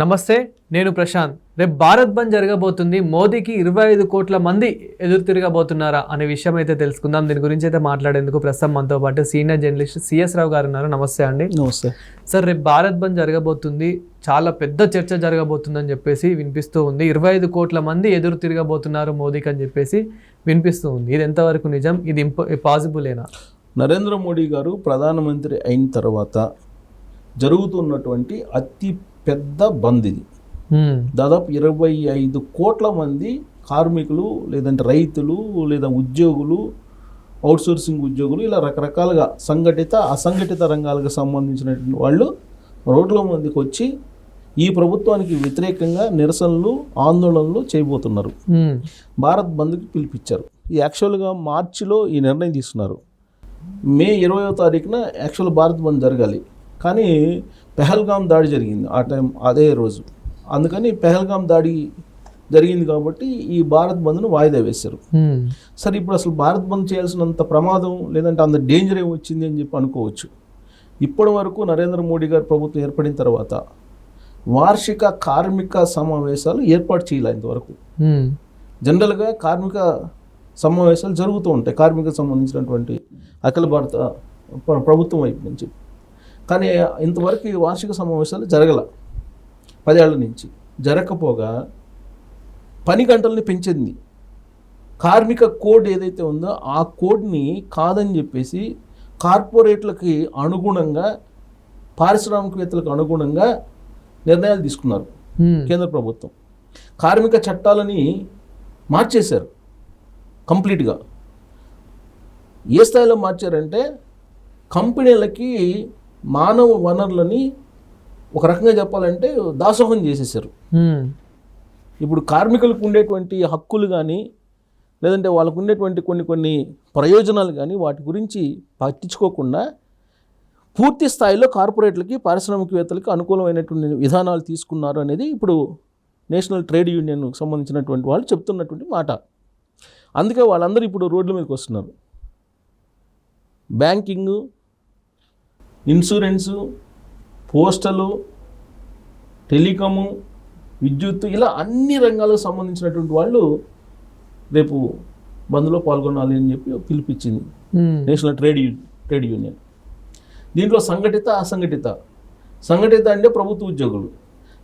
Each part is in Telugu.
నమస్తే నేను ప్రశాంత్. రేపు భారత్ బంద్ జరగబోతుంది. మోదీకి ఇరవై ఐదు కోట్ల మంది ఎదురు తిరగబోతున్నారా అనే విషయం అయితే తెలుసుకుందాం. దీని గురించి అయితే మాట్లాడేందుకు ప్రస్తుతం మనతో పాటు సీనియర్ జర్నలిస్ట్ సిఎస్ రావు గారు ఉన్నారు. నమస్తే అండి. నమస్తే. సార్ రేపు భారత్ బంద్ జరగబోతుంది. చాలా పెద్ద చర్చ జరగబోతుందని చెప్పేసి వినిపిస్తూ ఉంది. ఇరవై ఐదు కోట్ల మంది ఎదురు తిరగబోతున్నారు మోదీకి అని చెప్పేసి వినిపిస్తూ ఉంది. ఇది ఎంతవరకు నిజం? ఇది ఇంప పాసిబులేనా నరేంద్ర మోడీ గారు ప్రధానమంత్రి అయిన తర్వాత జరుగుతున్నటువంటి అతి పెద్ద బంద్ ఇది. దాదాపు ఇరవై ఐదు కోట్ల మంది కార్మికులు లేదంటే రైతులు లేదా ఉద్యోగులు అవుట్సోర్సింగ్ ఉద్యోగులు ఇలా రకరకాలుగా సంఘటిత అసంఘటిత రంగాలకు సంబంధించినటువంటి వాళ్ళు రోడ్ల మందికి వచ్చి ఈ ప్రభుత్వానికి వ్యతిరేకంగా నిరసనలు ఆందోళనలు చేయబోతున్నారు. భారత్ బంద్కి పిలిపించారు ఈ యాక్చువల్గా మార్చిలో ఈ నిర్ణయం తీసుకున్నారు. మే ఇరవయో తారీఖున యాక్చువల్ భారత్ బంద్ జరగాలి. కానీ పెహల్గాం దాడి జరిగింది ఆ టైం అదే రోజు. అందుకని పెహల్గాం దాడి జరిగింది కాబట్టి ఈ భారత్ బంద్ను వాయిదా వేశారు. సరే ఇప్పుడు అసలు భారత్ బంద్ చేయాల్సినంత ప్రమాదం లేదంటే అంత డేంజర్ ఏమి వచ్చింది అని చెప్పి అనుకోవచ్చు. ఇప్పటి వరకు నరేంద్ర మోడీ గారి ప్రభుత్వం ఏర్పడిన తర్వాత వార్షిక కార్మిక సమావేశాలు ఏర్పాటు చేయాలి ఇంతవరకు. జనరల్గా కార్మిక సమావేశాలు జరుగుతూ ఉంటాయి. కార్మిక సంబంధించినటువంటి అఖిల భారత ప్ర- ప్రభుత్వం వైపు నుంచి. కానీ ఇంతవరకు ఈ వార్షిక సమావేశాలు జరగల. పదేళ్ళ నుంచి జరగకపోగా పని గంటల్ని పెంచింది. కార్మిక కోడ్ ఏదైతే ఉందో ఆ కోడ్ని కాదని చెప్పేసి కార్పొరేట్లకి అనుగుణంగా పారిశ్రామికవేత్తలకు అనుగుణంగా నిర్ణయాలు తీసుకున్నారు. కేంద్ర ప్రభుత్వం. కార్మిక చట్టాలని మార్చేశారు కంప్లీట్గా. ఏ స్థాయిలో మార్చారంటే కంపెనీలకి మానవ వనరులని ఒక రకంగా చెప్పాలంటే దాసోహం చేసేసారు. ఇప్పుడు కార్మికులకు ఉండేటువంటి హక్కులు కానీ లేదంటే వాళ్ళకు ఉండేటువంటి కొన్ని కొన్ని ప్రయోజనాలు కానీ వాటి గురించి పట్టించుకోకుండా పూర్తి స్థాయిలో కార్పొరేట్లకి పారిశ్రామికవేత్తలకి అనుకూలమైనటువంటి విధానాలు తీసుకున్నారు అనేది ఇప్పుడు నేషనల్ ట్రేడ్ యూనియన్కు సంబంధించినటువంటి వాళ్ళు చెప్తున్నటువంటి మాట. అందుకే వాళ్ళందరూ ఇప్పుడు రోడ్ల మీదకి వస్తున్నారు. బ్యాంకింగు ఇన్సూరెన్సు పోస్టలు టెలికాము విద్యుత్ ఇలా అన్ని రంగాలకు సంబంధించినటువంటి వాళ్ళు రేపు బంద్లో పాల్గొనాలి అని చెప్పి పిలిపించింది. National trade trade union. దీంట్లో సంఘటిత అసంఘటిత. సంఘటిత అంటే ప్రభుత్వ ఉద్యోగులు.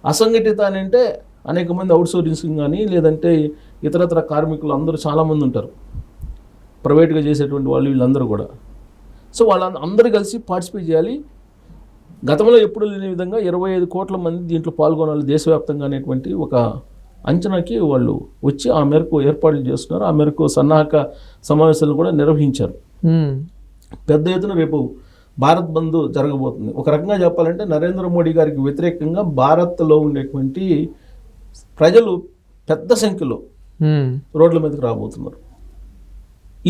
అసంఘటిత అని అంటే అనేక మంది అవుట్సోర్సింగ్ కానీ లేదంటే ఇతరతర కార్మికులు అందరూ చాలామంది ఉంటారు. ప్రైవేట్గా చేసేటువంటి వాళ్ళు వీళ్ళందరూ కూడా. సో వాళ్ళ అందరూ కలిసి పార్టిసిపేట్ చేయాలి. గతంలో ఎప్పుడు లేని విధంగా ఇరవై ఐదు కోట్ల మంది దీంట్లో పాల్గొనాలి దేశవ్యాప్తంగా అనేటువంటి ఒక అంచనాకి వాళ్ళు వచ్చి ఆ మేరకు ఏర్పాట్లు చేస్తున్నారు. ఆ మేరకు సన్నాహక సమావేశాలు కూడా నిర్వహించారు. పెద్ద ఎత్తున రేపు భారత్ బంద్ జరగబోతుంది. ఒక రకంగా చెప్పాలంటే నరేంద్ర మోడీ గారికి వ్యతిరేకంగా భారత్లో ఉండేటువంటి ప్రజలు పెద్ద సంఖ్యలో. రోడ్ల మీదకి రాబోతున్నారు.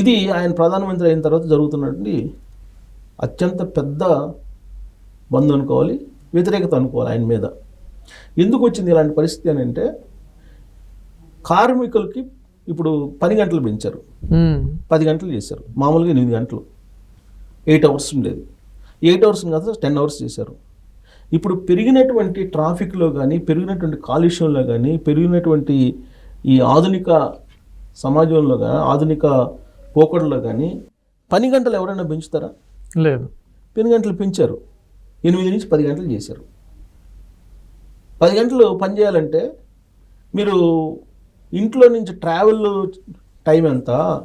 ఇది ఆయన ప్రధానమంత్రి అయిన తర్వాత జరుగుతున్నటువంటి అత్యంత పెద్ద బంద్ అనుకోవాలి వ్యతిరేకత అనుకోవాలి ఆయన మీద. ఎందుకు వచ్చింది ఇలాంటి పరిస్థితి అని అంటే కార్మికులకి ఇప్పుడు పని గంటలు పెంచారు. పది గంటలు చేశారు. మామూలుగా ఎనిమిది గంటలు. ఎయిట్ అవర్స్ ఉండేది. ఎయిట్ అవర్స్ కాదు టెన్ అవర్స్ చేశారు. ఇప్పుడు పెరిగినటువంటి ట్రాఫిక్లో కానీ పెరిగినటువంటి కాలుష్యంలో కానీ పెరిగినటువంటి ఈ ఆధునిక సమాజంలో కానీ ఆధునిక పోకడలో కానీ పని గంటలు ఎవరైనా పెంచుతారా? లేదు. పని గంటలు పెంచారు. ఎనిమిది నుంచి పది గంటలు చేశారు. పది గంటలు పని చేయాలంటే మీరు ఇంట్లో నుంచి ట్రావెల్ టైం ఎంత?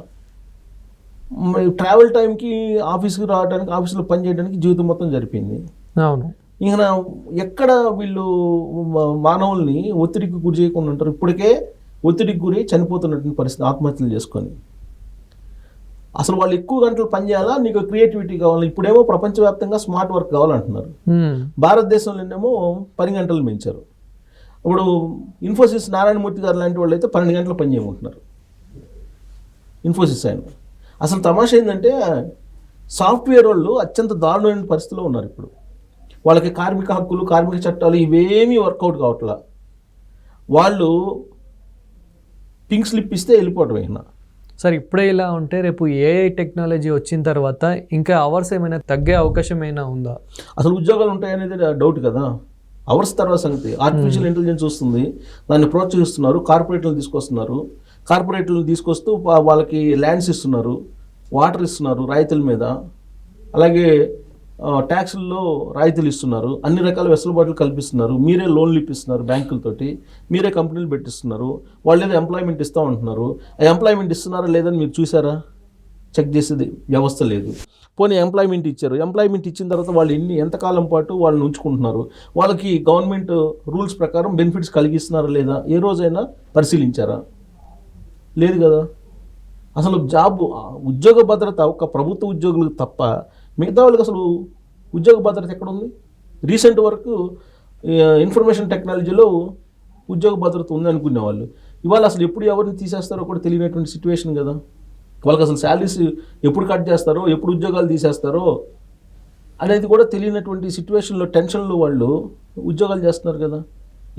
ట్రావెల్ టైంకి ఆఫీస్కి రావడానికి ఆఫీస్లో పని చేయడానికి జీవితం మొత్తం జరిపింది అవును. ఇంక ఎక్కడ వీళ్ళు మానవుల్ని ఒత్తిడికి గురి చేయకుండా ఉంటారు? ఇప్పటికే ఒత్తిడికి గురి చనిపోతున్నటువంటి పరిస్థితి ఆత్మహత్యలు చేసుకొని. అసలు వాళ్ళు ఎక్కువ గంటలు పని చేయాలా? నీకు క్రియేటివిటీ కావాలి? ఇప్పుడేమో ప్రపంచవ్యాప్తంగా స్మార్ట్ వర్క్ కావాలంటున్నారు. భారతదేశంలోనేమో పది గంటలు పెంచారు ఇప్పుడు ఇన్ఫోసిస్ నారాయణమూర్తి గారు లాంటి వాళ్ళు అయితే పన్నెండు గంటలు పని చేయమంటున్నారు. ఇన్ఫోసిస్ ఆయన. అసలు తమాషా ఏంటంటే సాఫ్ట్వేర్ వాళ్ళు అత్యంత దారుణమైన పరిస్థితిలో ఉన్నారు ఇప్పుడు. వాళ్ళకి కార్మిక హక్కులు కార్మిక చట్టాలు ఇవేమీ వర్కౌట్ కావట్లా. వాళ్ళు పింక్ స్లిప్ ఇస్తే వెళ్ళిపోవటం అయినా సార్ ఇప్పుడే ఇలా ఉంటే రేపు ఏఐ టెక్నాలజీ వచ్చిన తర్వాత ఇంకా అవర్స్ ఏమైనా తగ్గే అవకాశం ఏమైనా ఉందా? అసలు ఉద్యోగాలు ఉంటాయనేది డౌట్ కదా? అవర్స్ తర్వాత సంగతి. ఆర్టిఫిషియల్ ఇంటెలిజెన్స్ వస్తుంది. దాన్ని ప్రోత్సహిస్తున్నారు కార్పొరేట్లను తీసుకొస్తున్నారు. కార్పొరేట్లను తీసుకొస్తూ వాళ్ళకి ల్యాండ్స్ ఇస్తున్నారు వాటర్ ఇస్తున్నారు రాయితీల మీద. అలాగే ట్యాక్సుల్లో రాయితీలు ఇస్తున్నారు. అన్ని రకాల వెసులుబాట్లు కల్పిస్తున్నారు. మీరే లోన్లు ఇప్పిస్తున్నారు బ్యాంకులతోటి. మీరే కంపెనీలు పెట్టిస్తున్నారు. వాళ్ళు ఏదో ఎంప్లాయ్మెంట్ ఇస్తూ ఉంటున్నారు ఆ ఎంప్లాయ్మెంట్ ఇస్తున్నారా లేదని మీరు చూసారా? చెక్ చేసేది వ్యవస్థ లేదు. పోనీ ఎంప్లాయ్మెంట్ ఇచ్చారు. ఎంప్లాయ్మెంట్ ఇచ్చిన తర్వాత వాళ్ళు ఎన్ని ఎంతకాలం పాటు వాళ్ళని ఉంచుకుంటున్నారు? వాళ్ళకి గవర్నమెంట్ రూల్స్ ప్రకారం బెనిఫిట్స్ కలిగిస్తున్నారా లేదా? ఏ రోజైనా పరిశీలించారా? లేదు కదా? అసలు జాబ్ ఉద్యోగ భద్రత ఒక ప్రభుత్వ ఉద్యోగులకు తప్ప మిగతా వాళ్ళకి అసలు ఉద్యోగ భద్రత ఎక్కడ ఉంది రీసెంట్ వరకు ఇన్ఫర్మేషన్ టెక్నాలజీలో ఉద్యోగ భద్రత ఉంది అనుకునే వాళ్ళు ఇవాళ అసలు ఎప్పుడు ఎవరిని తీసేస్తారో కూడా తెలియనటువంటి సిచ్యువేషన్ కదా. వాళ్ళకి అసలు శాలరీస్ ఎప్పుడు కట్ చేస్తారో ఎప్పుడు ఉద్యోగాలు తీసేస్తారో అనేది కూడా తెలియనటువంటి సిచ్యువేషన్లో టెన్షన్లో వాళ్ళు ఉద్యోగాలు చేస్తున్నారు కదా.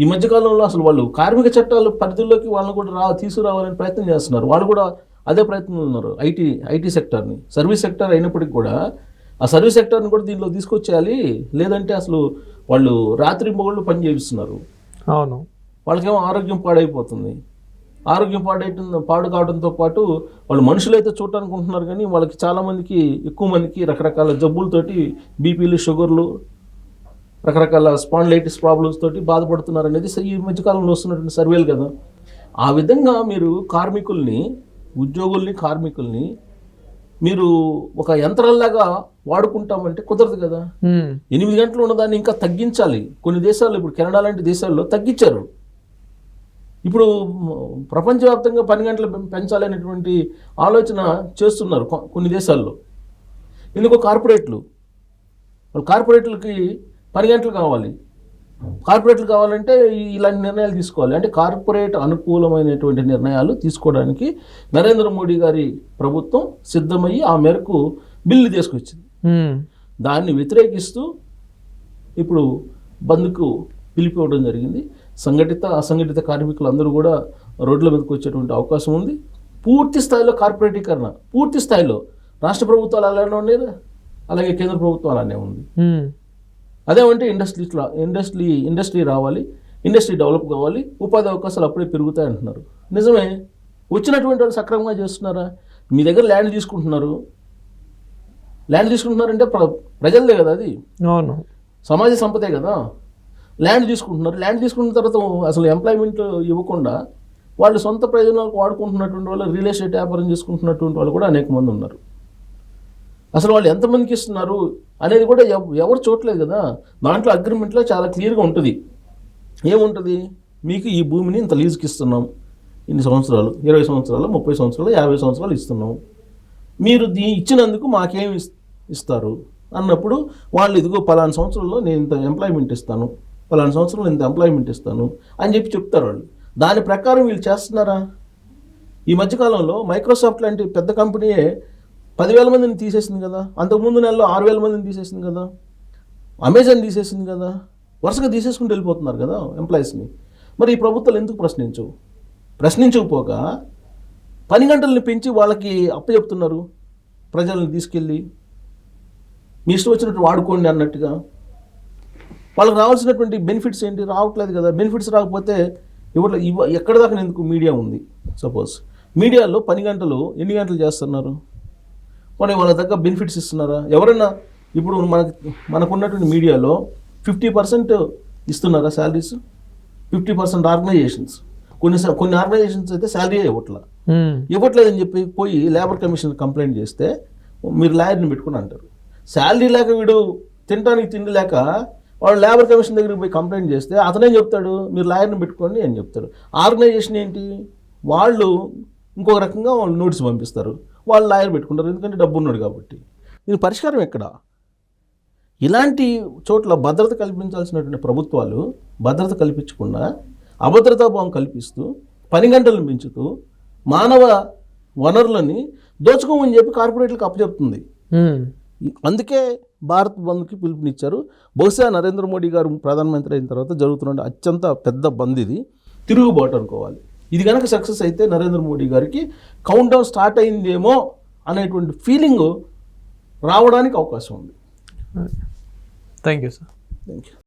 ఈ మధ్యకాలంలో అసలు వాళ్ళు కార్మిక చట్టాలు పరిధిలోకి వాళ్ళని కూడా రా తీసుకురావాలని ప్రయత్నం చేస్తున్నారు. వాళ్ళు కూడా అదే ప్రయత్నం ఉన్నారు. ఐటీ ఐటీ సెక్టర్ని సర్వీస్ సెక్టర్ అయినప్పటికీ కూడా ఆ సర్వీస్ సెక్టర్ని కూడా దీనిలో తీసుకొచ్చేయాలి. లేదంటే అసలు వాళ్ళు రాత్రి మొగళ్ళు పని చేపిస్తున్నారు అవును. వాళ్ళకేమో ఆరోగ్యం పాడైపోతుంది. ఆరోగ్యం పాడైతే పాడు కావడంతో పాటు వాళ్ళు మనుషులు అయితే చూడటానికి ఉంటున్నారు కానీ వాళ్ళకి చాలామందికి ఎక్కువ మందికి రకరకాల జబ్బులతోటి బీపీలు షుగర్లు రకరకాల స్పాండ్లైటిస్ ప్రాబ్లమ్స్ తోటి బాధపడుతున్నారు అనేది ఈ మధ్యకాలంలో వస్తున్నటువంటి సర్వేలు కదా. ఆ విధంగా మీరు కార్మికుల్ని ఉద్యోగుల్ని కార్మికుల్ని మీరు ఒక యంత్రాల్లాగా వాడుకుంటామంటే కుదరదు కదా. ఎనిమిది గంటలు ఉన్నదాన్ని ఇంకా తగ్గించాలి. కొన్ని దేశాల్లో ఇప్పుడు కెనడా లాంటి దేశాల్లో తగ్గించారు. ఇప్పుడు ప్రపంచవ్యాప్తంగా పని గంటలు పెంచాలనేటువంటి ఆలోచన చేస్తున్నారు కొన్ని దేశాల్లో. ఎందుకో కార్పొరేట్లు. వాళ్ళు కార్పొరేట్లకి పని గంటలు కావాలి. కార్పొరేట్లు కావాలంటే ఇలాంటి నిర్ణయాలు తీసుకోవాలి. అంటే కార్పొరేట్ అనుకూలమైనటువంటి నిర్ణయాలు తీసుకోవడానికి నరేంద్ర మోడీ గారి ప్రభుత్వం సిద్ధమయ్యి ఆ మేరకు బిల్లు తీసుకొచ్చింది. దాన్ని వ్యతిరేకిస్తూ ఇప్పుడు బంద్కు పిలిపివ్వడం జరిగింది. సంఘటిత అసంఘటిత కార్మికులు అందరూ కూడా రోడ్ల మీదకి వచ్చేటువంటి అవకాశం ఉంది. పూర్తి స్థాయిలో కార్పొరేటీకరణ పూర్తి స్థాయిలో రాష్ట్ర ప్రభుత్వాలు అలానే ఉన్నాయి అలాగే కేంద్ర ప్రభుత్వం అలానే ఉంది. అదేమంటే ఇండస్ట్రీ ఇండస్ట్రీ ఇండస్ట్రీ రావాలి ఇండస్ట్రీ డెవలప్ కావాలి ఉపాధి అవకాశాలు అప్పుడే పెరుగుతాయి అంటున్నారు. నిజమే? వచ్చినటువంటి వాళ్ళు సక్రమంగా చేస్తున్నారా? మీ దగ్గర ల్యాండ్ తీసుకుంటున్నారు. ల్యాండ్ తీసుకుంటున్నారంటే ప్ర ప్రజలదే కదా అది? అవును. సమాజ సంపదే కదా? ల్యాండ్ తీసుకుంటున్నారు. ల్యాండ్ తీసుకున్న తర్వాత అసలు ఎంప్లాయ్మెంట్ ఇవ్వకుండా వాళ్ళు సొంత ప్రయోజనాలకు వాడుకుంటున్నటువంటి వాళ్ళు రియల్ ఎస్టేట్ వ్యాపారం చేసుకుంటున్నటువంటి వాళ్ళు కూడా అనేక మంది ఉన్నారు. అసలు వాళ్ళు ఎంతమందికి ఇస్తున్నారు అనేది కూడా ఎవ- ఎవరు చూడలేదు కదా? దాంట్లో అగ్రిమెంట్లో చాలా క్లియర్గా ఉంటుంది. ఏముంటుంది? మీకు ఈ భూమిని ఇంత లీజుకి ఇస్తున్నాం. ఇన్ని సంవత్సరాలు ఇరవై సంవత్సరాలు ముప్పై సంవత్సరాలు యాభై సంవత్సరాలు ఇస్తున్నాం. మీరు దీ ఇచ్చినందుకు మాకేం ఇస్- ఇస్తారు. అన్నప్పుడు వాళ్ళు ఇదిగో పలానా సంవత్సరంలో నేను ఇంత ఎంప్లాయ్మెంట్ ఇస్తాను పలానా సంవత్సరంలో ఇంత ఎంప్లాయ్మెంట్ ఇస్తాను అని చెప్పి చెప్తారు వాళ్ళు. దాని ప్రకారం వీళ్ళు చేస్తున్నారా? ఈ మధ్యకాలంలో మైక్రోసాఫ్ట్ లాంటి పెద్ద కంపెనీయే పదివేల మందిని తీసేసింది కదా అంతకుముందు నెలలో ఆరు వేల మందిని తీసేసింది కదా అమెజాన్ తీసేసింది కదా వరుసగా తీసేసుకుంటూ వెళ్ళిపోతున్నారు కదా ఎంప్లాయీస్ని మరి ఈ ప్రభుత్వాలు ఎందుకు ప్రశ్నించవు? ప్రశ్నించకపోక పని గంటల్ని పెంచి వాళ్ళకి అప్పచెప్తున్నారు ప్రజల్ని తీసుకెళ్ళి. మీ ఇష్టం వచ్చినట్టు వాడుకోండి అన్నట్టుగా. వాళ్ళకి రావాల్సినటువంటి బెనిఫిట్స్ ఏంటి? రావట్లేదు కదా. బెనిఫిట్స్ రాకపోతే ఇవ్వట్లే. ఇవ్వ ఎక్కడ దాకా ఎందుకు? మీడియా ఉంది సపోజ్ మీడియాలో పని గంటలు ఎన్ని గంటలు చేస్తున్నారు? మరి వాళ్ళ దగ్గర బెనిఫిట్స్ ఇస్తున్నారా? ఎవరైనా ఇప్పుడు మనకు మనకున్నటువంటి మీడియాలో ఫిఫ్టీ పర్సెంట్ ఇస్తున్నారా శాలరీస్ ఫిఫ్టీ పర్సెంట్ ఆర్గనైజేషన్స్ కొన్ని కొన్ని ఆర్గనైజేషన్స్ అయితే శాలరీ ఇవ్వట్లా. ఉమ్, ఇవ్వట్లేదని చెప్పి పోయి లేబర్ కమిషన్ కంప్లైంట్ చేస్తే మీరు లాయర్ని పెట్టుకుని అంటారు. శాలరీ లేక వీడు తినడానికి తిండి లేక వాడు లేబర్ కమిషన్ దగ్గరికి పోయి కంప్లైంట్ చేస్తే అతనేం చెప్తాడు మీరు లాయర్ని పెట్టుకోండి అని చెప్తారు. ఆర్గనైజేషన్ ఏంటి? వాళ్ళు ఇంకొక రకంగా వాళ్ళు నోటీస్ పంపిస్తారు. వాళ్ళు లాయర్ పెట్టుకుంటారు ఎందుకంటే డబ్బు ఉన్నాడు కాబట్టి. దీని పరిష్కారం ఎక్కడ? ఇలాంటి చోట్ల భద్రత కల్పించాల్సినటువంటి ప్రభుత్వాలు భద్రత కల్పించకుండా అభద్రతా భావం కల్పిస్తూ పని గంటలను పెంచుతూ మానవ వనరులని దోచుకోమని చెప్పి కార్పొరేట్లకు అప్పచెప్తుంది. అందుకే భారత్ బంద్కి పిలుపునిచ్చారు. బహుశా నరేంద్ర మోడీ గారు ప్రధానమంత్రి అయిన తర్వాత జరుగుతున్న అత్యంత పెద్ద బంద్ ఇది. తిరుగుబాటు అనుకోవాలి. ఇది కనుక సక్సెస్ అయితే నరేంద్ర మోడీ గారికి కౌంట్ డౌన్ స్టార్ట్ అయిందేమో అనేటువంటి ఫీలింగ్ రావడానికి అవకాశం ఉంది. Thank you sir thank you